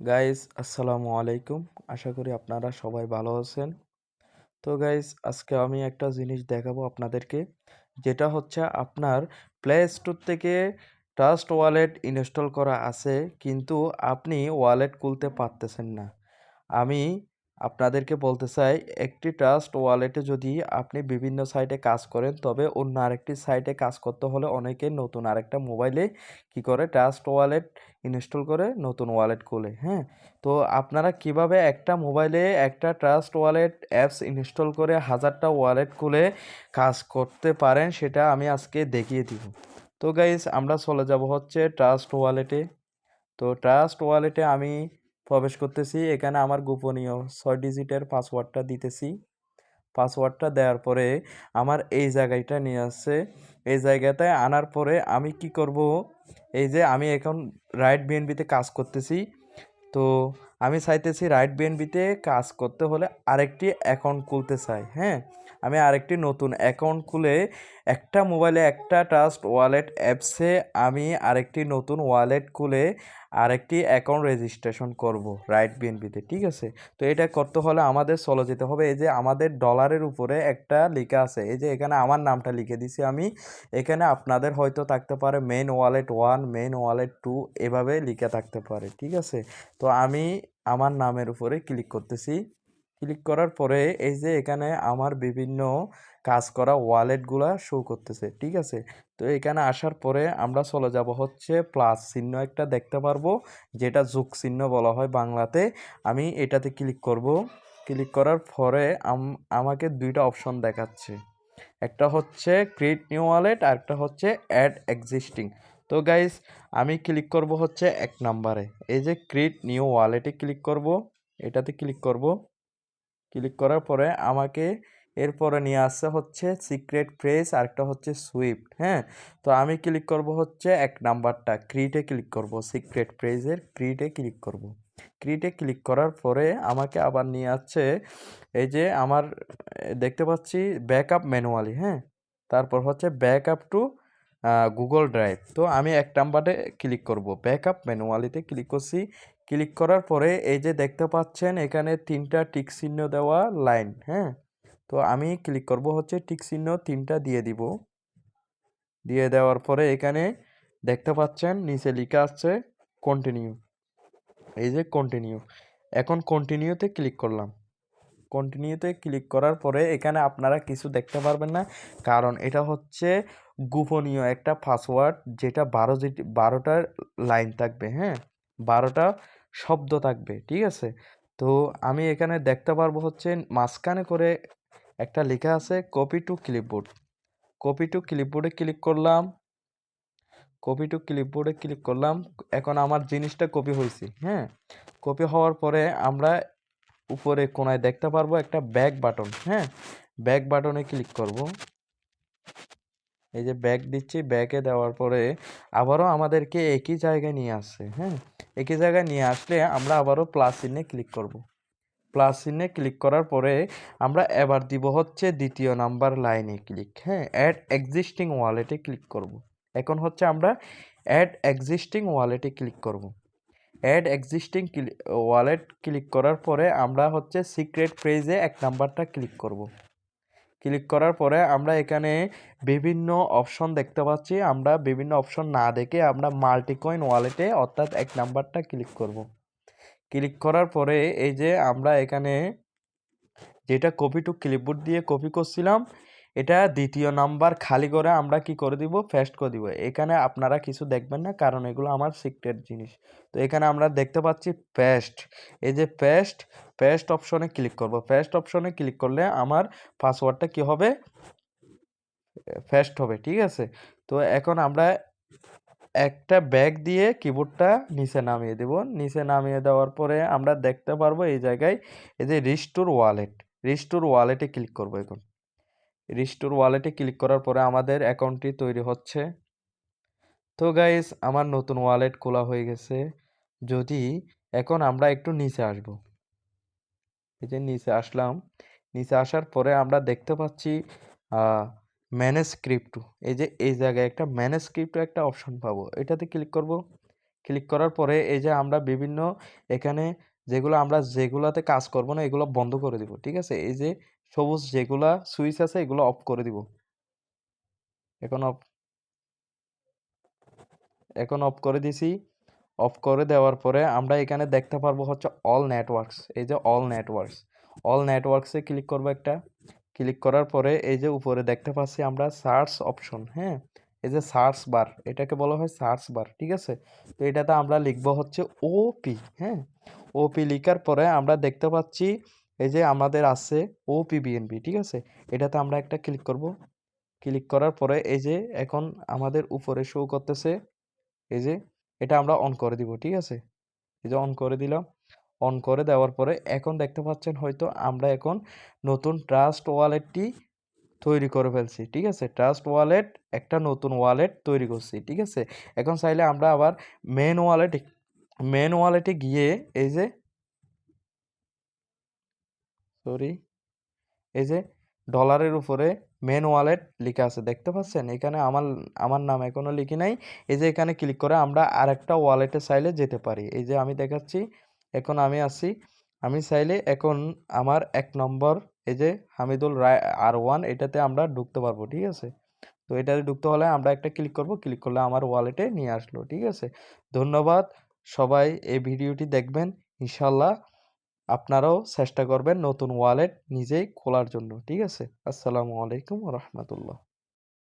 Guys আসসালামু আলাইকুম। আশা করি আপনারা সবাই ভালো আছেন। তো গাইস আজকে আমি একটা জিনিস দেখাবো আপনাদেরকে। যেটা হচ্ছে আপনার প্লে স্টোর থেকে ট্রাস্ট ওয়ালেট ইনস্টল করা আছে, কিন্তু আপনি ওয়ালেট খুলতে পারতেছেন না। আমি আপনাদেরকে বলতে চাই, একটি ট্রাস্ট ওয়ালেটে যদি আপনি বিভিন্ন সাইটে কাজ করেন, তবে অন্য আরেকটি সাইটে কাজ করতে হলে অনেকে নতুন আরেকটা মোবাইলে কি করে ট্রাস্ট ওয়ালেট ইনস্টল করে নতুন ওয়ালেট খুলে হ্যাঁ? তো আপনারা কীভাবে একটা মোবাইলে একটা ট্রাস্ট ওয়ালেট অ্যাপস ইনস্টল করে হাজারটা ওয়ালেট খুলে কাজ করতে পারেন, সেটা আমি আজকে দেখিয়ে দিব। তো গাইজ আমরা চলে যাব হচ্ছে ট্রাস্ট ওয়ালেটে তো ট্রাস্ট ওয়ালেটে আমি প্রবেশ করতেছি। এখানে আমার গোপনীয় ছয় ডিজিটের পাসওয়ার্ডটা দিতেছি। পাসওয়ার্ডটা দেওয়ার পরে আমার এই জায়গাটা নিয়ে আসছে। এই জায়গাটায় আনার পরে আমি কি করব? এই যে আমি এখন রাইট বিএনবিতে কাজ করতেছি। তো আমি চাইতেছি রাইট বিএনবিতে কাজ করতে হলে আরেকটি অ্যাকাউন্ট খুলতে চাই হ্যাঁ? আমি আরেকটি নতুন অ্যাকাউন্ট খুলে একটা মোবাইলে একটা ট্রাস্ট ওয়ালেট অ্যাপসে আমি আরেকটি নতুন ওয়ালেট খুলে আরেকটি অ্যাকাউন্ট রেজিস্ট্রেশন করব রাইট বিএনবিতে ঠিক আছে? তো এটা করতে হলে আমাদের চলে যেতে হবে। এই যে আমাদের ডলারের উপরে একটা লেখা আছে, এই যে এখানে আমার নামটা লিখে দিছি আমি। এখানে আপনাদের হয়তো থাকতে পারে main wallet one main wallet two এভাবে লিখে থাকতে পারে, ঠিক আছে? তো আমি আমার নামের উপরে ক্লিক করতেছি। ক্লিক করার পরে এই যে এখানে আমার বিভিন্ন কাজ করা ওয়ালেটগুলা শো করতেছে, ঠিক আছে? তো এখানে আসার পরে আমরা চলে যাব হচ্ছে প্লাস চিহ্ন একটা দেখতে পারব, যেটা যোগ চিহ্ন বলা হয় বাংলাতে। আমি এটাতে ক্লিক করব। ক্লিক করার পরে আমাকে দুইটা অপশন দেখাচ্ছে। একটা হচ্ছে ক্রিয়েট নিউ ওয়ালেট আর একটা হচ্ছে অ্যাড এক্সিস্টিং তো গাইস আমি ক্লিক করব হচ্ছে এক নাম্বারে। এই যে ক্রিট নিউ ওয়ালেটে ক্লিক করব, এটাতে ক্লিক করব। ক্লিক করার পরে আমাকে এরপরে নিয়ে আসছে হচ্ছে সিক্রেট ফ্রেজ আরেকটা হচ্ছে সুইফট হ্যাঁ? তো আমি ক্লিক করব হচ্ছে এক নাম্বারটা ক্রিটে ক্লিক করব। সিক্রেট ফ্রেজের ক্রিটে ক্লিক করব। ক্রিটে ক্লিক করার পরে আমাকে আবার নিয়ে আসছে এই যে আমার, দেখতে পাচ্ছি ব্যাকআপ ম্যানুয়ালি হ্যাঁ? তারপর হচ্ছে ব্যাকআপ টু গুগল ড্রাইভ তো আমি এক নাম্বারে ক্লিক করব। ব্যাকআপ ম্যানুয়ালিতে ক্লিক করছি। ক্লিক করার পরে এই যে দেখতে পাচ্ছেন, এখানে তিনটা টিক চিহ্ন দেওয়া লাইন হ্যাঁ? তো আমি ক্লিক করব হচ্ছে টিক চিহ্ন তিনটা দিয়ে দিব। দিয়ে দেওয়ার পরে এখানে দেখতে পাচ্ছেন, নিচে লেখা আছে কন্টিনিউ এই যে কন্টিনিউ এখন কন্টিনিউতে ক্লিক করলাম। কন্টিনিউতে ক্লিক করার পরে এখানে আপনারা কিছু দেখতে পারবেন না। কারণ এটা হচ্ছে গোপনীয় একটা পাসওয়ার্ড যেটা বারো বারোটার লাইন থাকবে হ্যাঁ? বারোটা শব্দ থাকবে, ঠিক আছে? তো আমি এখানে দেখতে পারব হচ্ছে মাঝখানে করে একটা লেখা আছে copy to clipboard copy to ক্লিপবোর্ডে click করলাম। কপি টু ক্লিপবোর্ডে ক্লিক করলাম। এখন আমার জিনিসটা কপি হয়েছে হ্যাঁ? কপি হওয়ার পরে আমরা উপরে কোনায় দেখতে পারব একটা ব্যাক বাটন হ্যাঁ? ব্যাক বাটনে ক্লিক করব। এই যে ব্যাক দিচ্ছি ব্যাকে দেওয়ার পরে আবারও আমাদেরকে একই জায়গায় নিয়ে আসছে হ্যাঁ? একই জায়গায় নিয়ে আসলে আমরা আবারও প্লাস চিহ্নে ক্লিক করব। প্লাস চিহ্নে ক্লিক করার পরে আমরা এবার দিব হচ্ছে দ্বিতীয় নাম্বার লাইনে ক্লিক হ্যাঁ? অ্যাড এক্সিস্টিং ওয়ালেটে ক্লিক করব। এখন হচ্ছে আমরা অ্যাড এক্সিস্টিং ওয়ালেটে ক্লিক করব। অ্যাড এক্সিস্টিং ওয়ালেট ক্লিক করার পরে আমরা হচ্ছে সিক্রেট ফ্রেজে এক নাম্বারটা ক্লিক করব। ক্লিক করার পরে আমরা এখানে বিভিন্ন অপশন দেখতে পাচ্ছি। আমরা বিভিন্ন অপশন না দেখে আমরা মাল্টিকয়েন ওয়ালেটে অর্থাৎ এক নাম্বারটা ক্লিক করব। ক্লিক করার পরে এই যে আমরা এখানে যেটা কপি টু ক্লিপবোর্ড দিয়ে কপি করছিলাম এটা দ্বিতীয় নাম্বার, খালি করে আমরা কি করে দিব? ফেস্ট করে দিব। এখানে আপনারা কিছু দেখবেন না, কারণ এগুলো আমার সিক্রেট জিনিস। তো এখানে আমরা দেখতে পাচ্ছি পেস্ট এই যে পেস্ট পেস্ট অপশনে ক্লিক করব। পেস্ট অপশনে ক্লিক করলে আমার পাসওয়ার্ডটা কি হবে? ফেস্ট হবে, ঠিক আছে? তো এখন আমরা একটা ব্যাগ দিয়ে কিবোর্ডটা নিচে নামিয়ে দেব। নিচে নামিয়ে দেওয়ার পরে আমরা দেখতে পারব এই জায়গায়, এই যে রিস্টোর ওয়ালেট রিস্টোর ওয়ালেটে ক্লিক করব এখন। রিস্টোর ওয়ালেটে ক্লিক করার পরে আমাদের অ্যাকাউন্টটি তৈরি হচ্ছে। তো গাইস আমার নতুন ওয়ালেট খোলা হয়ে গেছে। যদি এখন আমরা একটু নিচে আসব। এই যে নিচে আসলাম। নিচে আসার পরে আমরা দেখতে পাচ্ছি ম্যানেজ ক্রিপ্টো এই যে এই জায়গায় একটা ম্যানেজ ক্রিপ্টো একটা অপশন পাবো। এটাতে ক্লিক করব। ক্লিক করার পরে এই যে আমরা বিভিন্ন এখানে যেগুলো আমরা যেগুলোতে কাজ করব না, এগুলো বন্ধ করে দিব। ঠিক আছে? এই যে সবুজ যেগুলা সুইচ আছে, এগুলো অফ করে দিব। এখন অফ এখন অফ করে দিছি। অফ করে দেওয়ার পরে আমরা এখানে দেখতে পারব হচ্ছে অল নেটওয়ার্কস এই যে অল নেটওয়ার্কস অল নেটওয়ার্কসে ক্লিক করব একটা। ক্লিক করার পরে এই যে উপরে দেখতে পাচ্ছি আমরা সার্চ অপশন হ্যাঁ? এই যে সার্চ বার এটাকে বলা হয় সার্চ বার ঠিক আছে? তো এটাতে আমরা লিখব হচ্ছে ওপি হ্যাঁ? ওপি লিখার পরে আমরা দেখতে পাচ্ছি এই যে আমাদের আছে ওপি বিএনপি ঠিক আছে? এটাতে আমরা একটা ক্লিক করব। ক্লিক করার পরে এই যে এখন আমাদের উপরে শো করতেছে, এই যে এটা আমরা অন করে দিব, ঠিক আছে? এই যে অন করে দিলাম। অন করে দেওয়ার পরে এখন দেখতে পাচ্ছেন হয়তো আমরা এখন নতুন ট্রাস্ট ওয়ালেটটি তৈরি করে ফেলছি, ঠিক আছে? ট্রাস্ট ওয়ালেট একটা নতুন ওয়ালেট তৈরি করছি, ঠিক আছে? এখন চাইলে আমরা আবার মেন ওয়ালেটে মেন ওয়ালেটে গিয়ে এই যে সরি এই যে ডলারের উপরে মেন ওয়ালেট লেখা আছে, দেখতে পাচ্ছেন? এখানে আমার আমার নাম এখনও লিখি নাই। এই যে এখানে ক্লিক করে আমরা আরেকটা ওয়ালেটে চাইলে যেতে পারি। এই যে আমি দেখাচ্ছি, এখন আমি আছি। আমি চাইলে এখন আমার এক নম্বর, এই যে হামিদুল রায় আর ওয়ান এটাতে আমরা ঢুকতে পারব, ঠিক আছে? তো এটাতে ঢুকতে হলে আমরা একটা ক্লিক করব। ক্লিক করলে আমার ওয়ালেটে নিয়ে আসলো, ঠিক আছে? ধন্যবাদ। সবাই এই ভিডিওটি দেখবেন। ইনশাল্লাহ আপনারাও চেষ্টা করবেন নতুন ওয়ালেট নিজেই খোলার জন্য ঠিক আছে? আসসালামু আলাইকুম রহমতুল্লাহ।